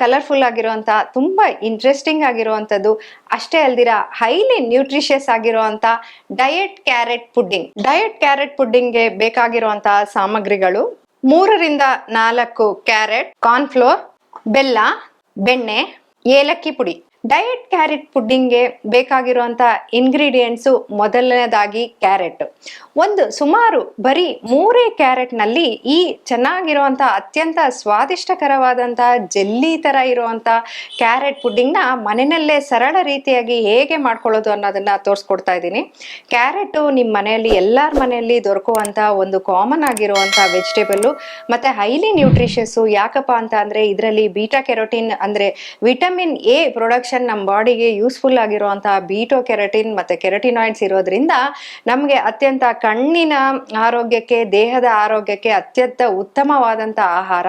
Colourful ಆಗಿರುವಂತಹ ತುಂಬಾ interesting ಆಗಿರುವಂತದ್ದು ಅಷ್ಟೇ ಅಲ್ದಿರ ಹೈಲಿ ನ್ಯೂಟ್ರಿಷಿಯಸ್ ಆಗಿರುವಂತ diet carrot pudding diet carrot ಪುಡ್ಡಿಂಗ್ಗೆ ಬೇಕಾಗಿರುವಂತಹ ಸಾಮಗ್ರಿಗಳು ಮೂರರಿಂದ ನಾಲ್ಕು ಕ್ಯಾರೆಟ್ ಕಾರ್ನ್ಫ್ಲೋರ್ ಬೆಲ್ಲ, ಬೆಣ್ಣೆ, ಏಲಕ್ಕಿ ಪುಡಿ. ಡಯಟ್ ಕ್ಯಾರೆಟ್ ಪುಡ್ಡಿಂಗ್ಗೆ ಬೇಕಾಗಿರುವಂಥ ಇಂಗ್ರೀಡಿಯೆಂಟ್ಸು ಮೊದಲನೇದಾಗಿ ಕ್ಯಾರೆಟ್ ಒಂದು ಸುಮಾರು ಬರೀ ಮೂರೇ ಕ್ಯಾರೆಟ್ನಲ್ಲಿ ಈ ಚೆನ್ನಾಗಿರುವಂಥ ಅತ್ಯಂತ ಸ್ವಾದಿಷ್ಟಕರವಾದಂಥ ಜೆಲ್ಲಿ ತರ ಇರುವಂತ ಕ್ಯಾರೆಟ್ ಪುಡ್ಡಿಂಗ್ನ ಮನೆಯಲ್ಲೇ ಸರಳ ರೀತಿಯಾಗಿ ಹೇಗೆ ಮಾಡ್ಕೊಳ್ಳೋದು ಅನ್ನೋದನ್ನ ತೋರಿಸ್ಕೊಡ್ತಾ ಇದ್ದೀನಿ. ಕ್ಯಾರೆಟ್ ನಿಮ್ಮ ಮನೆಯಲ್ಲಿ, ಎಲ್ಲಾರ ಮನೆಯಲ್ಲಿ ದೊರಕುವಂತ ಒಂದು ಕಾಮನ್ ಆಗಿರುವಂತ ವೆಜಿಟೇಬಲ್ಲು ಮತ್ತೆ ಹೈಲಿ ನ್ಯೂಟ್ರಿಷಿಯಸ್ ಯಾಕಪ್ಪ ಅಂತ ಅಂದರೆ ಇದರಲ್ಲಿ ಬೀಟಾ ಕೆರೋಟಿನ್ ಅಂದ್ರೆ ವಿಟಮಿನ್ ಎ ಪ್ರೊಡಕ್ಷನ್ ನಮ್ಮ ಬಾಡಿಗೆ ಯೂಸ್ಫುಲ್ ಆಗಿರುವಂತಹ ಬೀಟೋ ಕೆರಟಿನ್ ಮತ್ತೆ ಕೆರಟಿನಾಯ್ಡ್ಸ್ ಇರೋದ್ರಿಂದ ನಮಗೆ ಅತ್ಯಂತ ಕಣ್ಣಿನ ಆರೋಗ್ಯಕ್ಕೆ, ದೇಹದ ಆರೋಗ್ಯಕ್ಕೆ ಅತ್ಯಂತ ಉತ್ತಮವಾದಂಥ ಆಹಾರ.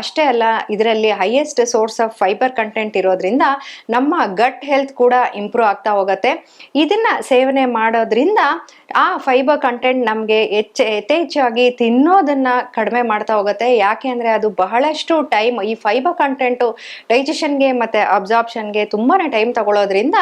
ಅಷ್ಟೇ ಅಲ್ಲ, ಇದರಲ್ಲಿ highest source of fibre content ಇರೋದ್ರಿಂದ ನಮ್ಮ ಗಟ್ ಹೆಲ್ತ್ ಕೂಡ ಇಂಪ್ರೂವ್ ಆಗ್ತಾ ಹೋಗುತ್ತೆ. ಇದನ್ನ ಸೇವನೆ ಮಾಡೋದ್ರಿಂದ ಆ ಫೈಬರ್ ಕಂಟೆಂಟ್ ನಮಗೆ ಹೆಚ್ಚ ಯಥೇಚ್ಛಾಗಿ ತಿನ್ನೋದನ್ನ ಕಡಿಮೆ ಮಾಡ್ತಾ ಹೋಗುತ್ತೆ. ಯಾಕೆ ಅಂದ್ರೆ ಅದು ಬಹಳಷ್ಟು ಟೈಮ್ ಈ ಫೈಬರ್ ಕಂಟೆಂಟು ಡೈಜೆಷನ್ಗೆ ಮತ್ತೆ ಅಬ್ಸಾರ್ಪ್ಷನ್ಗೆ ತುಂಬಾನೇ ಟೈಮ್ ತಗೊಳ್ಳೋದ್ರಿಂದ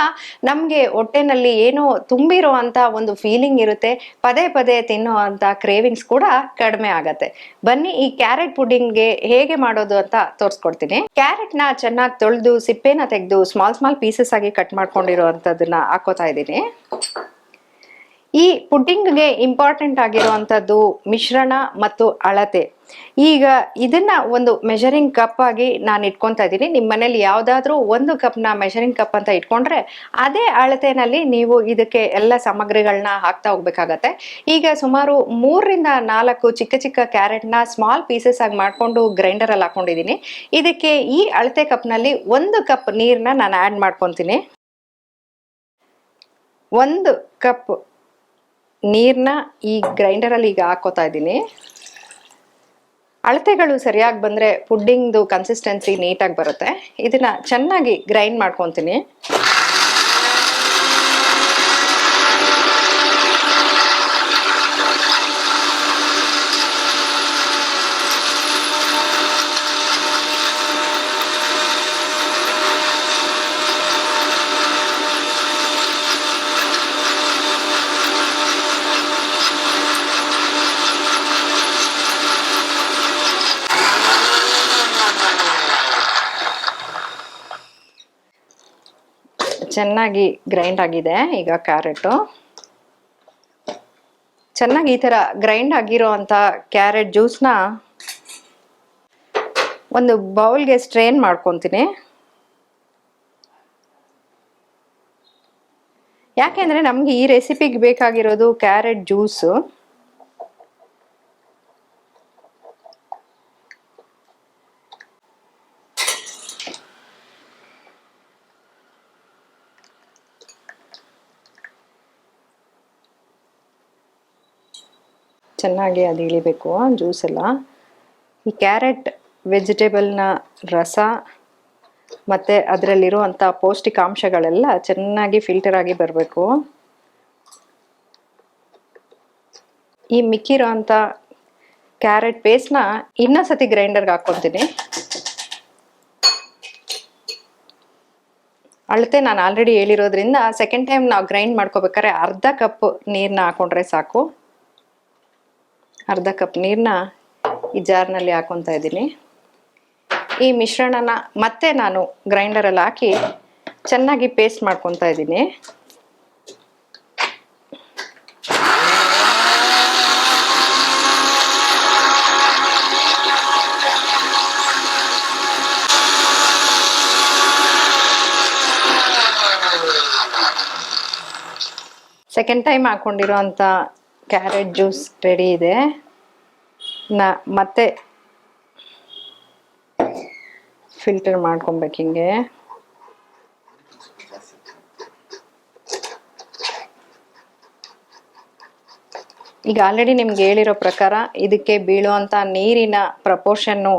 ನಮಗೆ ಹೊಟ್ಟೆನಲ್ಲಿ ಏನೋ ತುಂಬಿರೋ ಅಂತ ಒಂದು ಫೀಲಿಂಗ್ ಇರುತ್ತೆ. ಪದೇ ಪದೇ ತಿನ್ನೋ ಅಂತ ಕ್ರೇವಿಂಗ್ಸ್ ಕೂಡ ಕಡಿಮೆ ಆಗತ್ತೆ. ಬನ್ನಿ ಈ ಕ್ಯಾರೆಟ್ ಪುಡಿಂಗ್ಗೆ ಹೇಗೆ ಮಾಡೋದು ಅಂತ ತೋರಿಸ್ಕೊಡ್ತೀನಿ. ಕ್ಯಾರೆಟ್ನ ಚೆನ್ನಾಗಿ ತೊಳೆದು, ಸಿಪ್ಪೆನ ತೆಗೆದು ಸ್ಮಾಲ್ ಸ್ಮಾಲ್ ಪೀಸಸ್ ಆಗಿ ಕಟ್ ಮಾಡ್ಕೊಂಡಿರುವಂತದನ್ನ ಹಾಕೋತಾ ಇದ್ದೀನಿ. ಈ ಪುಡ್ಡಿಂಗ್ಗೆ ಇಂಪಾರ್ಟೆಂಟ್ ಆಗಿರುವಂಥದ್ದು ಮಿಶ್ರಣ ಮತ್ತು ಅಳತೆ. ಈಗ ಇದನ್ನ ಒಂದು ಮೆಷರಿಂಗ್ ಕಪ್ ಆಗಿ ನಾನು ಇಟ್ಕೊತಾ ಇದ್ದೀನಿ. ನಿಮ್ಮ ಮನೇಲಿ ಯಾವುದಾದ್ರೂ ಒಂದು ಕಪ್ನ ಮೆಷರಿಂಗ್ ಕಪ್ ಅಂತ ಇಟ್ಕೊಂಡ್ರೆ ಅದೇ ಅಳತೆನಲ್ಲಿ ನೀವು ಇದಕ್ಕೆ ಎಲ್ಲ ಸಾಮಗ್ರಿಗಳನ್ನ ಹಾಕ್ತಾ ಹೋಗ್ಬೇಕಾಗತ್ತೆ. ಈಗ ಸುಮಾರು ಮೂರರಿಂದ ನಾಲ್ಕು ಚಿಕ್ಕ ಚಿಕ್ಕ ಕ್ಯಾರೆಟ್ನ ಸ್ಮಾಲ್ ಪೀಸಸ್ ಆಗಿ ಮಾಡಿಕೊಂಡು ಗ್ರೈಂಡರಲ್ಲಿ ಹಾಕೊಂಡಿದ್ದೀನಿ ಇದಕ್ಕೆ ಈ ಅಳತೆ ಕಪ್ನಲ್ಲಿ ಒಂದು ಕಪ್ ನೀರನ್ನ ನಾನು ಆ್ಯಡ್ ಮಾಡ್ಕೊತೀನಿ. ಒಂದು ಕಪ್ ನೀರನ್ನ ಈ ಗ್ರೈಂಡರಲ್ಲಿ ಈಗ ಹಾಕೋತಾ ಇದ್ದೀನಿ. ಅಳತೆಗಳು ಸರಿಯಾಗಿ ಬಂದರೆ ಪುಡ್ಡಿಂಗ್ದು ಕನ್ಸಿಸ್ಟೆನ್ಸಿ ನೀಟಾಗಿ ಬರುತ್ತೆ. ಇದನ್ನ ಚೆನ್ನಾಗಿ ಗ್ರೈಂಡ್ ಮಾಡ್ಕೊತೀನಿ. ಚೆನ್ನಾಗಿ ಗ್ರೈಂಡ್ ಆಗಿದೆ ಈಗ ಕ್ಯಾರೆಟು ಚೆನ್ನಾಗಿ ಈ ಥರ ಗ್ರೈಂಡ್ ಆಗಿರೋ ಅಂಥ ಕ್ಯಾರೆಟ್ ಜ್ಯೂಸ್ನ ಒಂದು ಬೌಲ್ಗೆ ಸ್ಟ್ರೈನ್ ಮಾಡ್ಕೊತೀನಿ. ಯಾಕೆಂದ್ರೆ ನಮಗೆ ಈ ರೆಸಿಪಿಗೆ ಬೇಕಾಗಿರೋದು ಕ್ಯಾರೆಟ್ ಜ್ಯೂಸು ಚೆನ್ನಾಗಿ ಅದು ಇಳಿಬೇಕು ಜ್ಯೂಸ್ ಎಲ್ಲ. ಈ ಕ್ಯಾರೆಟ್ ವೆಜಿಟೇಬಲ್ನ ರಸ ಮತ್ತು ಅದರಲ್ಲಿರುವಂಥ ಪೌಷ್ಟಿಕಾಂಶಗಳೆಲ್ಲ ಚೆನ್ನಾಗಿ ಫಿಲ್ಟರ್ ಆಗಿ ಬರಬೇಕು. ಈ ಮಿಕ್ಕಿರೋ ಅಂಥ ಕ್ಯಾರೆಟ್ ಪೇಸ್ಟ್ನ ಇನ್ನೊಂದ್ಸತಿ ಗ್ರೈಂಡರ್ಗೆ ಹಾಕ್ಕೊತೀನಿ ಅಳತೆ ನಾನು ಆಲ್ರೆಡಿ ಹೇಳಿರೋದ್ರಿಂದ ಸೆಕೆಂಡ್ ಟೈಮ್ ನಾವು ಗ್ರೈಂಡ್ ಮಾಡ್ಕೋಬೇಕಾದ್ರೆ ಅರ್ಧ ಕಪ್ ನೀರನ್ನ ಹಾಕೊಂಡ್ರೆ ಸಾಕು. ಅರ್ಧ ಕಪ್ ನೀರನ್ನ ಈ ಜಾರ್ನಲ್ಲಿ ಹಾಕೊತಾ ಇದ್ದೀನಿ. ಈ ಮಿಶ್ರಣನ ಮತ್ತೆ ನಾನು ಗ್ರೈಂಡರಲ್ಲಿ ಹಾಕಿ ಚೆನ್ನಾಗಿ ಪೇಸ್ಟ್ ಮಾಡ್ಕೊತಾ ಇದ್ದೀನಿ. ಸೆಕೆಂಡ್ ಟೈಮ್ ಹಾಕೊಂಡಿರೋ ಅಂಥ ಕ್ಯಾರೆಟ್ ಜ್ಯೂಸ್ ರೆಡಿ ಇದೆ. ನಾ ಮತ್ತೆ ಫಿಲ್ಟರ್ ಮಾಡ್ಕೊಬೇಕು ಹಿಂಗೆ. ಈಗ ಆಲ್ರೆಡಿ ನಿಮ್ಗೆ ಹೇಳಿರೋ ಪ್ರಕಾರ ಇದಕ್ಕೆ ಬೀಳುವಂಥ ನೀರಿನ ಪ್ರಪೋರ್ಷನ್ನು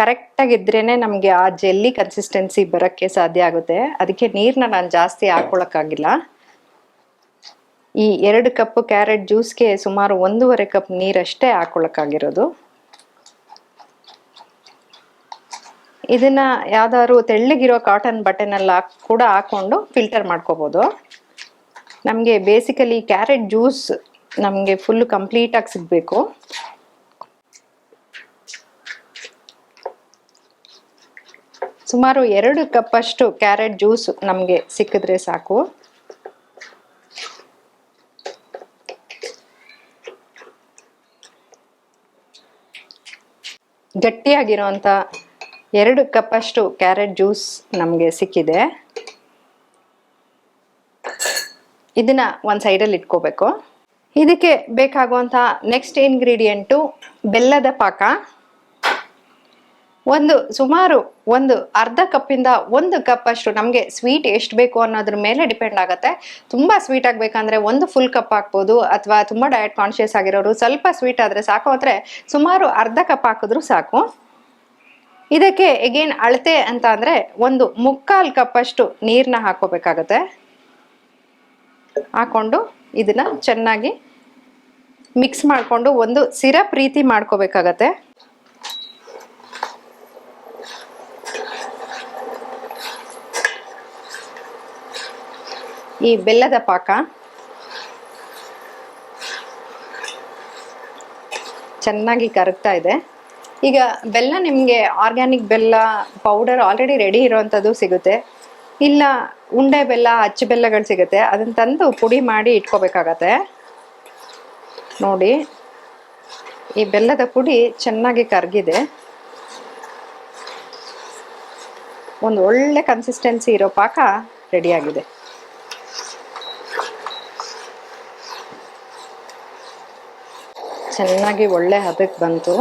ಕರೆಕ್ಟಾಗಿದ್ರೇ ನಮಗೆ ಆ ಜೆಲ್ಲಿ ಕನ್ಸಿಸ್ಟೆನ್ಸಿ ಬರೋಕ್ಕೆ ಸಾಧ್ಯ ಆಗುತ್ತೆ. ಅದಕ್ಕೆ ನೀರನ್ನ ನಾನು ಜಾಸ್ತಿ ಹಾಕ್ಕೊಳಕ್ಕಾಗಿಲ್ಲ ಈ ಎರಡು ಕಪ್ ಕ್ಯಾರೆಟ್ ಜ್ಯೂಸ್ಗೆ ಸುಮಾರು ಒಂದೂವರೆ ಕಪ್ ನೀರಷ್ಟೇ ಹಾಕೊಳಕ್ಕಾಗಿರೋದು. ಇದನ್ನ ಯಾವ್ದಾದ್ರು ತೆಳ್ಳಗಿರೋ ಕಾಟನ್ ಬಟ್ಟೆನೆಲ್ಲ ಕೂಡ ಹಾಕೊಂಡು ಫಿಲ್ಟರ್ ಮಾಡ್ಕೋಬೋದು. ನಮಗೆ ಬೇಸಿಕಲಿ ಕ್ಯಾರೆಟ್ ಜ್ಯೂಸ್ ನಮಗೆ ಫುಲ್ ಕಂಪ್ಲೀಟಾಗಿ ಸಿಗಬೇಕು. ಸುಮಾರು ಎರಡು ಕಪ್ಪಷ್ಟು ಕ್ಯಾರೆಟ್ ಜ್ಯೂಸ್ ನಮಗೆ ಸಿಕ್ಕಿದ್ರೆ ಸಾಕು. ಗಟ್ಟಿಯಾಗಿರೋಂಥ ಎರಡು ಕಪ್ಪಷ್ಟು ಕ್ಯಾರೆಟ್ ಜ್ಯೂಸ್ ನಮಗೆ ಸಿಕ್ಕಿದೆ. ಇದನ್ನ ಒಂದು ಸೈಡಲ್ಲಿ ಇಟ್ಕೋಬೇಕು. ಇದಕ್ಕೆ ಬೇಕಾಗುವಂಥ ನೆಕ್ಸ್ಟ್ ಇಂಗ್ರೀಡಿಯೆಂಟು ಬೆಲ್ಲದ ಪಾಕ. ಒಂದು, ಸುಮಾರು ಒಂದು ಅರ್ಧ ಕಪ್ಪಿಂದ ಒಂದು ಕಪ್ ಅಷ್ಟು ನಮಗೆ ಸ್ವೀಟ್ ಎಷ್ಟು ಬೇಕು ಅನ್ನೋದ್ರ ಮೇಲೆ ಡಿಪೆಂಡ್ ಆಗುತ್ತೆ. ತುಂಬ ಸ್ವೀಟ್ ಆಗಬೇಕಂದ್ರೆ ಒಂದು ಫುಲ್ ಕಪ್ ಹಾಕ್ಬೋದು, ಅಥವಾ ತುಂಬ ಡಯಟ್ ಕಾನ್ಶಿಯಸ್ ಆಗಿರೋರು ಸ್ವಲ್ಪ ಸ್ವೀಟ್ ಆದರೆ ಸಾಕು ಅಂದರೆ ಸುಮಾರು ಅರ್ಧ ಕಪ್ ಹಾಕಿದ್ರು ಸಾಕು. ಇದಕ್ಕೆ ಎಗೇನ್ ಅಳತೆ ಅಂತ ಅಂದರೆ ಒಂದು ಮುಕ್ಕಾಲು ಕಪ್ಪಷ್ಟು ನೀರನ್ನ ಹಾಕೋಬೇಕಾಗತ್ತೆ ಹಾಕೊಂಡು ಇದನ್ನ ಚೆನ್ನಾಗಿ ಮಿಕ್ಸ್ ಮಾಡಿಕೊಂಡು ಒಂದು ಸಿರಪ್ ರೀತಿ ಮಾಡ್ಕೋಬೇಕಾಗತ್ತೆ. ಈ ಬೆಲ್ಲದ ಪಾಕ. ಚೆನ್ನಾಗಿ ಕರಗ್ತಾ ಇದೆ. ಈಗ ಬೆಲ್ಲ ನಿಮಗೆ ಆರ್ಗ್ಯಾನಿಕ್ ಬೆಲ್ಲ ಪೌಡರ್ ಆಲ್ರೆಡಿ ರೆಡಿ ಇರೋವಂಥದ್ದು ಸಿಗುತ್ತೆ. ಇಲ್ಲ ಉಂಡೆ ಬೆಲ್ಲ ಅಚ್ಚು ಬೆಲ್ಲಗಳು ಸಿಗುತ್ತೆ. ಅದನ್ನ ತಂದು ಪುಡಿ ಮಾಡಿ ಇಟ್ಕೋಬೇಕಾಗತ್ತೆ. ನೋಡಿ, ಈ ಬೆಲ್ಲದ ಪುಡಿ ಚೆನ್ನಾಗಿ ಕರಗಿದೆ. ಒಂದು ಒಳ್ಳೆ ಕನ್ಸಿಸ್ಟೆನ್ಸಿ ಇರೋ ಪಾಕ ರೆಡಿಯಾಗಿದೆ ಚೆನ್ನಾಗಿ ಒಳ್ಳೆ ಹದಕ್ಕೆ ಬಂತು.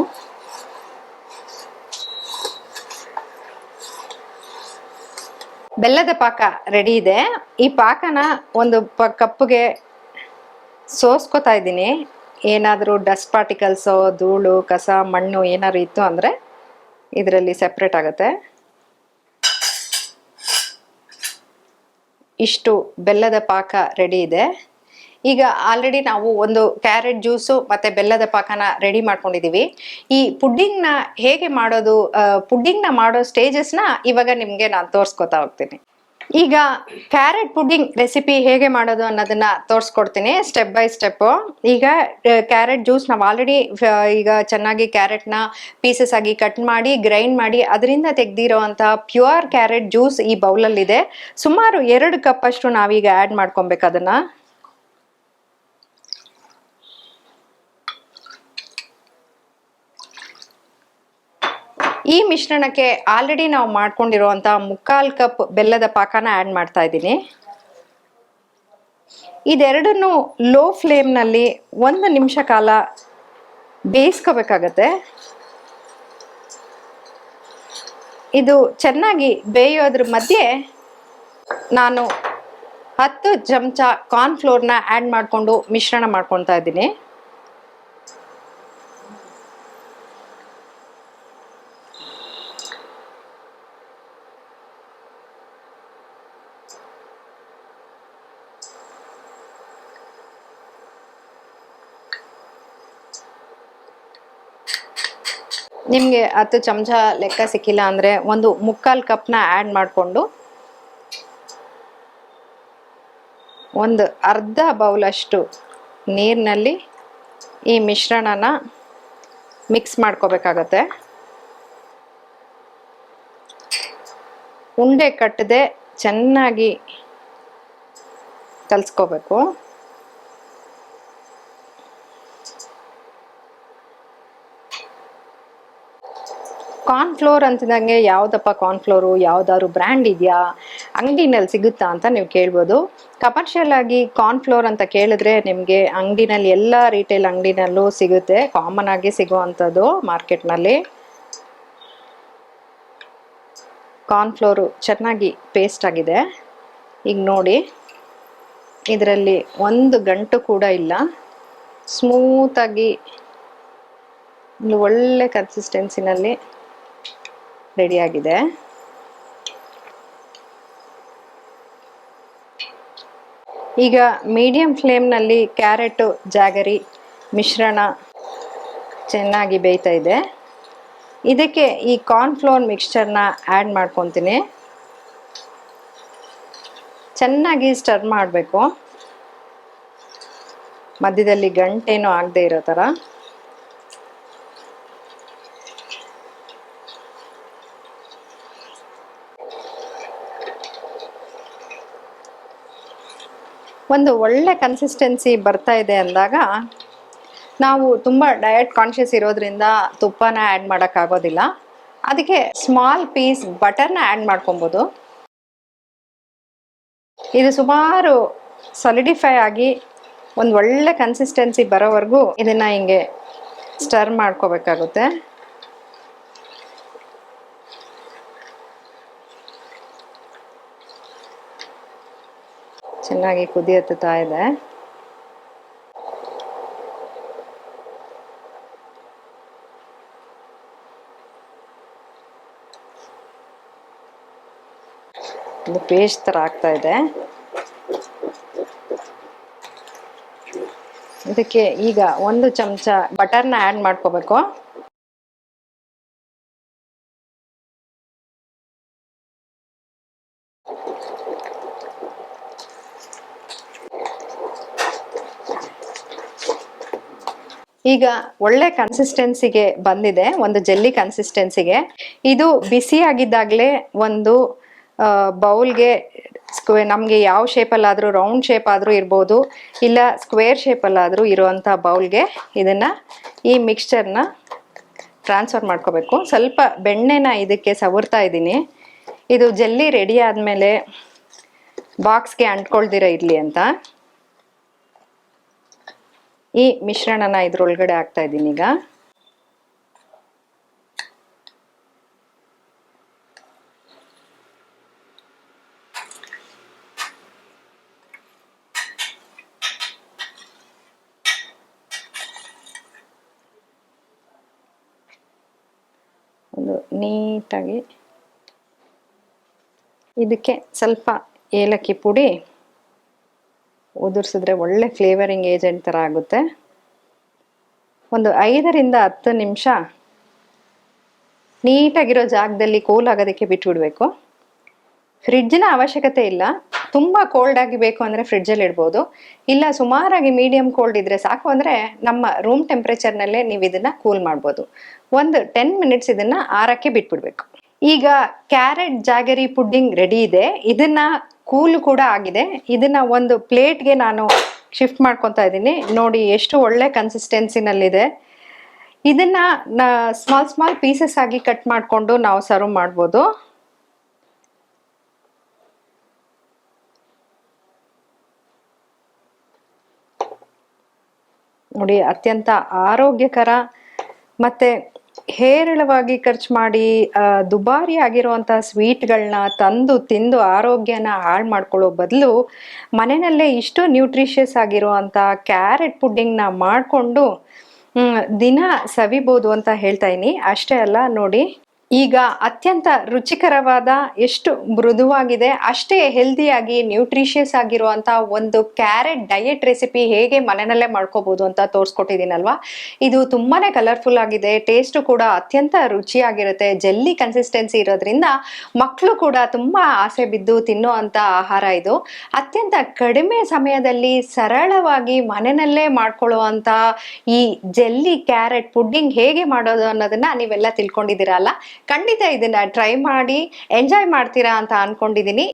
ಬೆಲ್ಲದ ಪಾಕ ರೆಡಿ ಇದೆ. ಈ ಪಾಕನ ಒಂದು ಪ ಕಪ್ಗೆ ಸೋಸ್ಕೋತಾ ಇದ್ದೀನಿ. ಏನಾದರೂ ಡಸ್ಟ್ ಪಾರ್ಟಿಕಲ್ಸು ಧೂಳು, ಕಸ, ಮಣ್ಣು ಏನಾದ್ರು ಇತ್ತು ಅಂದರೆ ಇದರಲ್ಲಿ ಸಪ್ರೇಟ್ ಆಗುತ್ತೆ. ಇಷ್ಟು ಬೆಲ್ಲದ ಪಾಕ ರೆಡಿ ಇದೆ. ಈಗ ಆಲ್ರೆಡಿ ನಾವು ಒಂದು ಕ್ಯಾರೆಟ್ ಜ್ಯೂಸು ಮತ್ತೆ ಬೆಲ್ಲದ ಪಾಕನ ರೆಡಿ ಮಾಡ್ಕೊಂಡಿದೀವಿ. ಈ ಪುಡ್ಡಿಂಗ್ನ ಹೇಗೆ ಮಾಡೋದು ಪುಡ್ಡಿಂಗ್ನ ಮಾಡೋ ಸ್ಟೇಜಸ್ನ ಇವಾಗ ನಿಮಗೆ ನಾನು ತೋರಿಸ್ಕೊತಾ ಹೋಗ್ತೀನಿ. ಈಗ ಕ್ಯಾರೆಟ್ ಪುಡ್ಡಿಂಗ್ ರೆಸಿಪಿ ಹೇಗೆ ಮಾಡೋದು ಅನ್ನೋದನ್ನ ತೋರಿಸ್ಕೊಡ್ತೀನಿ ಸ್ಟೆಪ್ ಬೈ ಸ್ಟೆಪ್ ಈಗ ಕ್ಯಾರೆಟ್ ಜ್ಯೂಸ್ ನಾವು ಆಲ್ರೆಡಿ ಈಗ ಚೆನ್ನಾಗಿ ಕ್ಯಾರೆಟ್ನ ಪೀಸಸ್ ಆಗಿ ಕಟ್ ಮಾಡಿ ಗ್ರೈಂಡ್ ಮಾಡಿ, ಅದರಿಂದ ತೆಗ್ದಿರೋವಂಥ ಪ್ಯೂರ್ ಕ್ಯಾರೆಟ್ ಜ್ಯೂಸ್ ಈ ಬೌಲಲ್ಲಿದೆ ಸುಮಾರು ಎರಡು ಕಪ್ ಅಷ್ಟು ನಾವೀಗ ಆ್ಯಡ್ ಮಾಡ್ಕೊಬೇಕು ಅದನ್ನ. ಈ ಮಿಶ್ರಣಕ್ಕೆ ಆಲ್ರೆಡಿ ನಾವು ಮಾಡ್ಕೊಂಡಿರುವಂಥ ಮುಕ್ಕಾಲು ಕಪ್ ಬೆಲ್ಲದ ಪಾಕನ ಆ್ಯಡ್ ಮಾಡ್ತಾ ಇದ್ದೀನಿ. ಇದೆರಡನ್ನು ಲೋ ಫ್ಲೇಮ್ನಲ್ಲಿ ಒಂದು ನಿಮಿಷ ಕಾಲ ಬೇಯಿಸ್ಕೋಬೇಕಾಗತ್ತೆ. ಇದು ಚೆನ್ನಾಗಿ ಬೇಯೋದ್ರ ಮಧ್ಯೆ ನಾನು ಹತ್ತು ಚಮಚ ಕಾರ್ನ್ಫ್ಲೋರ್ನ ಆ್ಯಡ್ ಮಾಡಿಕೊಂಡು ಮಿಶ್ರಣ ಮಾಡ್ಕೊತಾ ಇದ್ದೀನಿ. ನಿಮಗೆ ಹತ್ತು ಚಮಚ ಲೆಕ್ಕ ಸಿಕ್ಕಿಲ್ಲ ಅಂದರೆ ಒಂದು ಮುಕ್ಕಾಲು ಕಪ್ನ ಆ್ಯಡ್ ಮಾಡಿಕೊಂಡು ಒಂದು ಅರ್ಧ ಬೌಲಷ್ಟು ನೀರಿನಲ್ಲಿ ಈ ಮಿಶ್ರಣನ ಮಿಕ್ಸ್ ಮಾಡ್ಕೋಬೇಕಾಗತ್ತೆ. ಉಂಡೆ ಕಟ್ಟದೆ ಚೆನ್ನಾಗಿ ಕಲಿಸ್ಕೋಬೇಕು. ಕಾರ್ನ್ಫ್ಲೋರ್ ಅಂತಿದಂಗೆ ಯಾವುದಪ್ಪ ಕಾರ್ನ್ಫ್ಲೋರು ಯಾವ್ದಾದ್ರು ಬ್ರ್ಯಾಂಡ್ ಇದೆಯಾ? ಅಂಗಡಿನಲ್ಲಿ ಸಿಗುತ್ತಾ ಅಂತ ನೀವು ಕೇಳ್ಬೋದು. ಕಮರ್ಷಿಯಲ್ ಆಗಿ ಕಾರ್ನ್ ಫ್ಲೋರ್ ಅಂತ ಕೇಳಿದ್ರೆ ನಿಮಗೆ ಅಂಗಡಿನಲ್ಲಿ ಎಲ್ಲ ರೀಟೇಲ್ ಅಂಗಡಿನಲ್ಲೂ ಸಿಗುತ್ತೆ. ಕಾಮನ್ ಆಗಿ ಸಿಗುವಂಥದ್ದು ಮಾರ್ಕೆಟ್ನಲ್ಲಿ. ಕಾರ್ನ್ ಫ್ಲೋರು ಚೆನ್ನಾಗಿ ಪೇಸ್ಟ್ ಆಗಿದೆ. ಈಗ ನೋಡಿ. ಇದರಲ್ಲಿ ಒಂದು ಗಂಟು ಕೂಡ ಇಲ್ಲ. ಸ್ಮೂತಾಗಿ ಒಂದು ಒಳ್ಳೆ ಕನ್ಸಿಸ್ಟೆನ್ಸಿನಲ್ಲಿ ರೆಡಿಯಾಗಿದೆ ಈಗ ಮೀಡಿಯಂ ಫ್ಲೇಮ್ನಲ್ಲಿ ಕ್ಯಾರೆಟು, ಜಾಗರಿ, ಮಿಶ್ರಣ ಚೆನ್ನಾಗಿ ಬೇಯ್ತಾ ಇದೆ. ಇದಕ್ಕೆ ಈ ಕಾರ್ನ್ಫ್ಲೋರ್ ಮಿಕ್ಸ್ಚರ್ನ ಆ್ಯಡ್ ಮಾಡ್ಕೊತೀನಿ. ಚೆನ್ನಾಗಿ ಸ್ಟರ್ ಮಾಡಬೇಕು. ಮಧ್ಯದಲ್ಲಿ ಗಂಟೇನು ಆಗದೆ ಇರೋ ಥರ ಒಂದು ಒಳ್ಳೆ ಕನ್ಸಿಸ್ಟೆನ್ಸಿ ಬರ್ತಾ ಇದೆ ಅಂದಾಗ ನಾವು ತುಂಬ ಡಯಟ್ ಕಾನ್ಷಿಯಸ್ ಇರೋದ್ರಿಂದ ತುಪ್ಪನ ಆ್ಯಡ್ ಮಾಡೋಕ್ಕಾಗೋದಿಲ್ಲ. ಅದಕ್ಕೆ ಸ್ಮಾಲ್ ಪೀಸ್ ಬಟರ್ನ ಆ್ಯಡ್ ಮಾಡ್ಕೊಬೋದು. ಇದು ಸುಮಾರು ಸಾಲಿಡಿಫೈ ಆಗಿ ಒಂದು ಒಳ್ಳೆ ಕನ್ಸಿಸ್ಟೆನ್ಸಿ ಬರೋವರೆಗೂ ಇದನ್ನು ಹಿಂಗೆ ಸ್ಟರ್ ಮಾಡ್ಕೋಬೇಕಾಗುತ್ತೆ. ಚೆನ್ನಾಗಿ ಕುದಿ ಇದೆ ಒಂದು ಪೇಸ್ಟ್ ಥರ ಆಗ್ತಾ ಇದೆ. ಇದಕ್ಕೆ ಈಗ ಒಂದು ಚಮಚ ಬಟರ್ನ ಆ್ಯಡ್ ಮಾಡ್ಕೋಬೇಕು. ಈಗ ಒಳ್ಳೆ ಕನ್ಸಿಸ್ಟೆನ್ಸಿಗೆ ಬಂದಿದೆ, ಒಂದು ಜೆಲ್ಲಿ ಕನ್ಸಿಸ್ಟೆನ್ಸಿಗೆ ಇದು ಬಿಸಿ ಆಗಿದ್ದಾಗಲೇ ಒಂದು ಬೌಲ್ಗೆ ಸ್ಕ್ವೇ, ನಮಗೆ ಯಾವ ಶೇಪಲ್ಲಾದರೂ ರೌಂಡ್ ಶೇಪ್ ಆದರೂ ಇರ್ಬೋದು, ಇಲ್ಲ ಸ್ಕ್ವೇರ್ ಶೇಪಲ್ಲಾದರೂ ಇರುವಂಥ ಬೌಲ್ಗೆ ಇದನ್ನು ಈ ಮಿಕ್ಸ್ಚರ್ನ ಟ್ರಾನ್ಸ್ಫರ್ ಮಾಡ್ಕೋಬೇಕು. ಸ್ವಲ್ಪ ಬೆಣ್ಣೆನ ಇದಕ್ಕೆ ಸವರ್ತಾ ಇದ್ದೀನಿ. ಇದು ಜೆಲ್ಲಿ ರೆಡಿ ಆದಮೇಲೆ ಬಾಕ್ಸ್ಗೆ ಅಂಟ್ಕೊಳ್ದಿರ ಇರಲಿ ಅಂತ. ಈ ಮಿಶ್ರಣನ ಇದ್ರೊಳಗಡೆ ಹಾಕ್ತಾ ಇದ್ದೀನಿ ಈಗ. ನೀಟಾಗಿ ಇದಕ್ಕೆ ಸ್ವಲ್ಪ ಏಲಕ್ಕಿ ಪುಡಿ ಉದುರಿಸಿದ್ರೆ ಒಳ್ಳೆ ಫ್ಲೇವರಿಂಗ್ ಏಜೆಂಟ್ ಥರ ಆಗುತ್ತೆ. ಒಂದು ಐದರಿಂದ ಹತ್ತು ನಿಮಿಷ ನೀಟಾಗಿರೋ ಜಾಗದಲ್ಲಿ ಕೂಲ್ ಆಗೋದಕ್ಕೆ ಬಿಟ್ಬಿಡ್ಬೇಕು. ಫ್ರಿಡ್ಜ್ನ ಅವಶ್ಯಕತೆ ಇಲ್ಲ. ತುಂಬ ಕೋಲ್ಡ್ ಆಗಿ ಬೇಕು ಅಂದರೆ ಫ್ರಿಡ್ಜಲ್ಲಿ ಇಡ್ಬೋದು. ಇಲ್ಲ ಸುಮಾರಾಗಿ ಮೀಡಿಯಂ ಕೋಲ್ಡ್ ಇದ್ದರೆ ಸಾಕು ಅಂದರೆ ನಮ್ಮ ರೂಮ್ ಟೆಂಪ್ರೇಚರ್ನಲ್ಲೇ ನೀವು ಇದನ್ನು ಕೂಲ್ ಮಾಡ್ಬೋದು. ಒಂದು ಟೆನ್ ಮಿನಿಟ್ಸ್ ಇದನ್ನು ಆರಕ್ಕೆ ಬಿಟ್ಬಿಡ್ಬೇಕು. ಈಗ ಕ್ಯಾರೆಟ್ ಜಾಗರಿ ಪುಡ್ಡಿಂಗ್ ರೆಡಿ ಇದೆ. ಇದನ್ನ ಕೂಲ್ ಕೂಡ ಆಗಿದೆ. ಇದನ್ನ ಒಂದು ಪ್ಲೇಟ್ಗೆ ನಾನು ಶಿಫ್ಟ್ ಮಾಡ್ಕೊತಾ ಇದ್ದೀನಿ. ನೋಡಿ ಎಷ್ಟು ಒಳ್ಳೆ ಕನ್ಸಿಸ್ಟೆನ್ಸಿನಲ್ಲಿದೆ. ಇದನ್ನ ಸ್ಮಾಲ್ ಸ್ಮಾಲ್ ಪೀಸಸ್ ಆಗಿ ಕಟ್ ಮಾಡಿಕೊಂಡು ನಾವು ಸರ್ವ್ ಮಾಡ್ಬೋದು. ನೋಡಿ ಅತ್ಯಂತ ಆರೋಗ್ಯಕರ ಮತ್ತೆ ಹೇರಳವಾಗಿ ಖರ್ಚು ಮಾಡಿ ದುಬಾರಿ ಆಗಿರುವಂತಹ ಸ್ವೀಟ್ಗಳನ್ನ ತಂದು, ತಿಂದು ಆರೋಗ್ಯನ ಹಾಳು ಮಾಡ್ಕೊಳ್ಳೋ ಬದಲು ಮನೆಯಲ್ಲೇ ಇಷ್ಟು ನ್ಯೂಟ್ರಿಷಿಯಸ್ ಆಗಿರುವಂಥ ಕ್ಯಾರೆಟ್ ಪುಡ್ಡಿಂಗ್ನ ಮಾಡಿಕೊಂಡು ದಿನ ಸವಿಬೋದು ಅಂತ ಹೇಳ್ತಾ ಇದ್ದೀನಿ. ಅಷ್ಟೇ ಅಲ್ಲ, ನೋಡಿ. ಈಗ ಅತ್ಯಂತ ರುಚಿಕರವಾದ ಎಷ್ಟು ಮೃದುವಾಗಿದೆ, ಅಷ್ಟೇ ಹೆಲ್ದಿಯಾಗಿ ನ್ಯೂಟ್ರಿಷಿಯಸ್ ಆಗಿರುವಂಥ ಒಂದು ಕ್ಯಾರೆಟ್ ಡಯೆಟ್ ರೆಸಿಪಿ ಹೇಗೆ ಮನೆಯಲ್ಲೇ ಮಾಡ್ಕೋಬಹುದು ಅಂತ ತೋರಿಸ್ಕೊಟ್ಟಿದ್ದೀನಲ್ವಾ? ಇದು ತುಂಬಾನೇ ಕಲರ್ಫುಲ್ ಆಗಿದೆ ಟೇಸ್ಟ್ ಕೂಡ ಅತ್ಯಂತ ರುಚಿಯಾಗಿರುತ್ತೆ ಜೆಲ್ಲಿ ಕನ್ಸಿಸ್ಟೆನ್ಸಿ ಇರೋದ್ರಿಂದ ಮಕ್ಕಳು ಕೂಡ ತುಂಬಾ ಆಸೆ ಬಿದ್ದು ತಿನ್ನುವಂತ ಆಹಾರ ಇದು. ಅತ್ಯಂತ ಕಡಿಮೆ ಸಮಯದಲ್ಲಿ ಸರಳವಾಗಿ ಮನೆಯಲ್ಲೇ ಮಾಡ್ಕೊಳ್ಳುವಂತ ಈ ಜೆಲ್ಲಿ ಕ್ಯಾರೆಟ್ ಪುಡ್ಡಿಂಗ್ ಹೇಗೆ ಮಾಡೋದು ಅನ್ನೋದನ್ನ ನೀವೆಲ್ಲ ತಿಳ್ಕೊಂಡಿದ್ದೀರಲ್ಲ? ಖಂಡಿತ ಇದನ್ನ ಟ್ರೈ ಮಾಡಿ ಎಂಜಾಯ್ ಮಾಡ್ತೀರಾ ಅಂತ ಅನ್ಕೊಂಡಿದ್ದೀನಿ